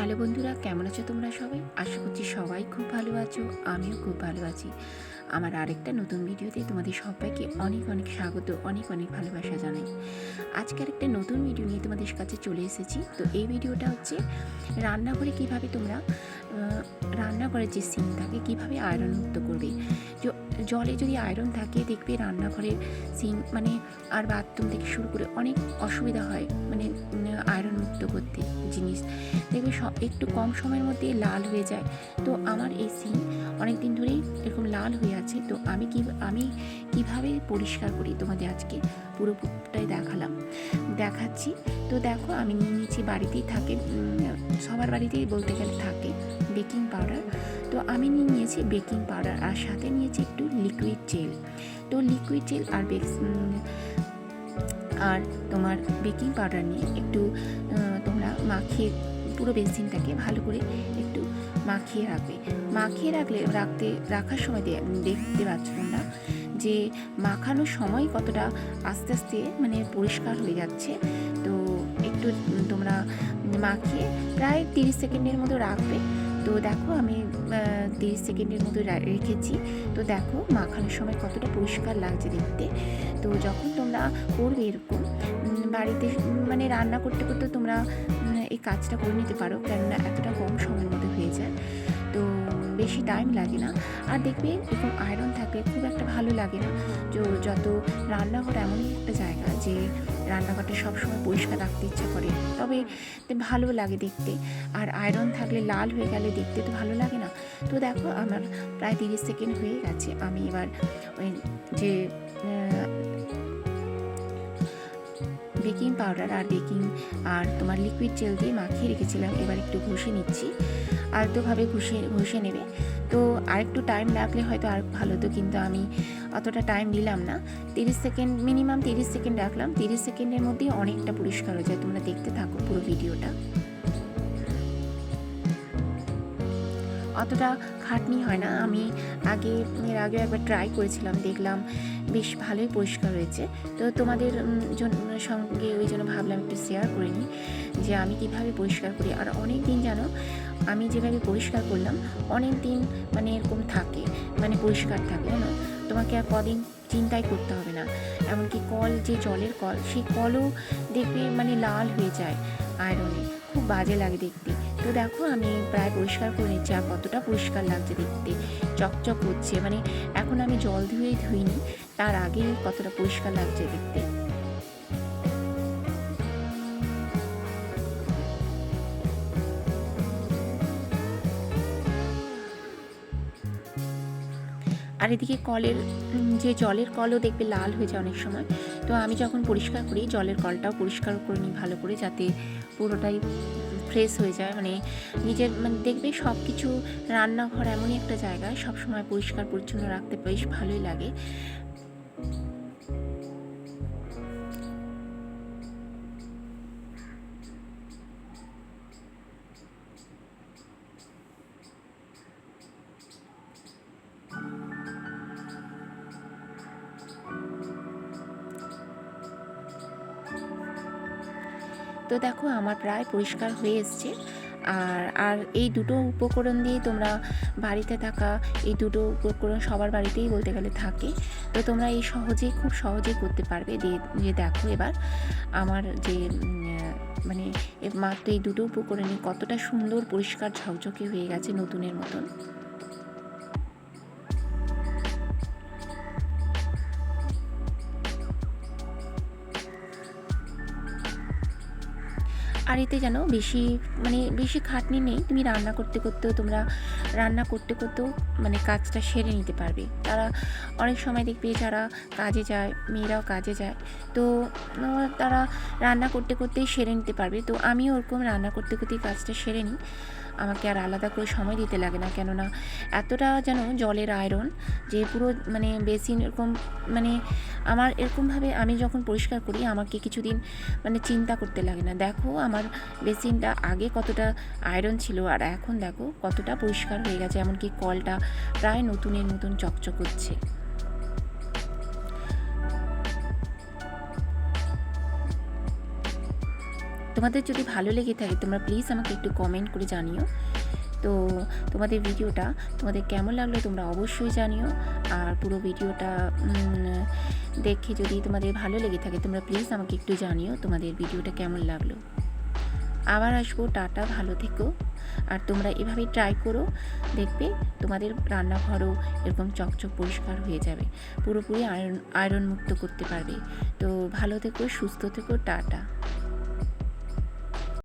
Hello বন্ধুরা, কেমন আছো তোমরা সবাই? আশা করছি সবাই খুব ভালো আছো, আমিও খুব ভালো আছি। আমার আরেকটা নতুন ভিডিওতে তোমাদের সবাইকে অনেক অনেক স্বাগত, অনেক অনেক ভালোবাসা জানাই। আজকে আরেকটা নতুন ভিডিও নিয়ে তোমাদের কাছে চলে এসেছি। তো এই ভিডিওটা হচ্ছে রান্নাঘরে কীভাবে তোমরা রান্নাঘরের যে সিন থাকে, কীভাবে আয়রন মুক্ত করবে। জ- জলে যদি আয়রন থাকে, দেখবে রান্নাঘরের সিন মানে আর বাথরুম থেকে শুরু করে অনেক অসুবিধা হয় মানে আয়রন মুক্ত করতে জিনিস। দেখবে সব একটু কম সময়ের মধ্যে লাল হয়ে যায়। তো আমার এই সিন অনেক দিন ধরেই এরকম লাল হয়ে আছে। তো আমি কি, আমি কীভাবে পরিষ্কার করি তোমাদের আজকে? পুরোটাই দেখালাম। দেখাচ্ছি। তো দেখো, আমি নিয়ে নিয়েছি, বাড়িতেই থাকে সবার বাড়িতেই বলতে গেলে থাকে বেকিং পাউডার তো আমি নিয়ে নিয়েছি বেকিং পাউডার আর সাথে নিয়েছি একটু লিকুইড জেল তো লিকুইড জেল আর আর তোমার বেকিং পাউডার নিয়ে একটু তোমরা মাখিয়ে, পুরো বেসিনটাকে ভালো করে একটু মাখিয়ে রাখবে। মাখিয়ে রাখলে, রাখতে, রাখার সময় দেখতে পাচ্ছ তোমরা যে মাখানোর সময় কতটা আস্তে আস্তে মানে পরিষ্কার হয়ে যাচ্ছে। তো একটু তোমরা মাখিয়ে প্রায় তিরিশ সেকেন্ডের মতো রাখবে। তো দেখো আমি তিরিশ সেকেন্ডের মতো রেখেছি। তো দেখো মাখানোর সময় কতটা পরিষ্কার লাগছে দেখতে। তো যখন তোমরা করবে এরকম বাড়িতে মানে রান্না করতে করতে তোমরা এই কাজটা করে নিতে পারো। কেননা এতটা কম সময়ের মধ্যে হয়ে যায়। তো বেশি টাইম লাগে না। আর দেখবে এরকম আয়রন থাকলে খুব একটা ভালো লাগে না। যত রান্নাঘর এমন একটা জায়গা যে রান্নাঘরটা সবসময় পরিষ্কার রাখতে ইচ্ছা করে। তবে ভালো লাগে দেখতে। আর আয়রন থাকলে লাল হয়ে গেলে দেখতে তো ভালো লাগে না। তো দেখো আমার প্রায় তিরিশ সেকেন্ড হয়ে গেছে। আমি এবার ওই যে বেকিং পাউডার আর বেকিং আর তোমার লিকুইড জেল দিয়ে মাখিয়ে রেখেছিলাম। এবার একটু ঘষে নিচ্ছি। আলতোভাবে ঘষে ঘষে নেবে। তো আরেকটু টাইম লাগলে হয়তো আর ভালো হতো। কিন্তু আমি অতটা টাইম নিলাম না। তিরিশ সেকেন্ড মিনিমাম তিরিশ সেকেন্ড রাখলাম। তিরিশ সেকেন্ডের মধ্যেই অনেকটা পরিষ্কার হয়ে যায়। তোমরা দেখতে থাকো পুরো ভিডিওটা অতটা খাটনি হয় না। আমি আগে এর আগে একবার ট্রাই করেছিলাম দেখলাম বেশ ভালোই পরিষ্কার হয়েছে। তো তোমাদের উম, জন- সঙ্গে ওই জন্য ভাবলাম একটু শেয়ার করে নিই যে আমি কীভাবে পরিষ্কার করি। আর অনেক দিন জানো আমি যেভাবে পরিষ্কার করলাম অনেক দিন মানে এরকম থাকে। পরিষ্কার থাকবে না? তোমাকে আর কদিন চিন্তাই করতে হবে না। এমনকি কল, যে জলের কল, সেই কলও দেখবে মানে লাল হয়ে যায় আয়রনে খুব বাজে লাগে দেখতে। তো দেখো, আমি প্রায় পরিষ্কার করে নিচ্ছি, আর কতটা পরিষ্কার লাগছে দেখতে। চকচক করছে মানে এখন আমি জল ধুয়ে ধুইনি, তার আগেই কতটা পরিষ্কার লাগছে দেখতে। আর এদিকে কলের যে জলের কলও দেখবে লাল হয়ে যায় অনেক সময়। তো আমি যখন পরিষ্কার করি, জলের কলটাও পরিষ্কার করে নিই ভালো করে, যাতে পুরোটাই ফ্রেশ হয়ে যায়। মানে নিজের মানে দেখবে সব কিছু রান্নাঘর এমনই একটা জায়গা সব সময় পরিষ্কার পরিচ্ছন্ন রাখতে বেশ ভালোই লাগে। তো দেখো, আমার প্রায় পরিষ্কার হয়ে এসছে। আর আর এই দুটো উপকরণ দিয়ে তোমরা বাড়িতে থাকা, এই দুটো উপকরণ সবার বাড়িতেই বলতে গেলে থাকে। তো তোমরা এই সহজেই খুব সহজেই করতে পারবে। যে দেখো এবার, আমার যে মানে মাত্র এই দুটো উপকরণে কতটা সুন্দর পরিষ্কার ঝকঝকে হয়ে গেছে নতুনের মতন। আর এতে যেন বেশি মানে বেশি খাটনি নেই। তুমি রান্না করতে করতেও, তোমরা রান্না করতে করতেও মানে কাজটা সেরে নিতে পারবে। তারা অনেক সময় দেখবে যারা কাজে যায়, মেয়েরাও কাজে যায়, তো তারা রান্না করতে করতেই সেরে নিতে পারবে। তো আমি ওরকম রান্না করতে করতেই কাজটা সেরে নিই। আমাকে আর আলাদা করে সময় দিতে লাগে না। কেননা এতটা যেন জলের আয়রন যে পুরো মানে বেসিন এরকম মানে আমার এরকমভাবে আমি যখন পরিষ্কার করি, আমাকে কিছুদিন মানে চিন্তা করতে লাগে না। দেখো আমার বেসিনটা আগে কতটা আয়রন ছিল আর এখন দেখো কতটা পরিষ্কার হয়ে গেছে, এমনকি কলটা প্রায় নতুনের নতুন চকচক করছে। তোমাদের যদি ভালো লেগে থাকে, তোমরা প্লিজ আমাকে একটু কমেন্ট করে জানিও। তো তোমাদের ভিডিওটা তোমাদের কেমন লাগল তোমরা অবশ্যই জানিও। আর পুরো ভিডিওটা দেখে যদি তোমাদের ভালো লেগে থাকে, তোমরা প্লিজ আমাকে একটু জানিও তোমাদের ভিডিওটা কেমন লাগল। আবার আসব, টাটা, ভালো থেকো। আর তোমরা এভাবেই ট্রাই করো, দেখবে তোমাদের রান্নাঘরও এরকম চকচক পরিষ্কার হয়ে যাবে। পুরোপুরি আয়রন আয়রন মুক্ত করতে পারবে। তো ভালো থেকো, সুস্থ থেকো, টাটা।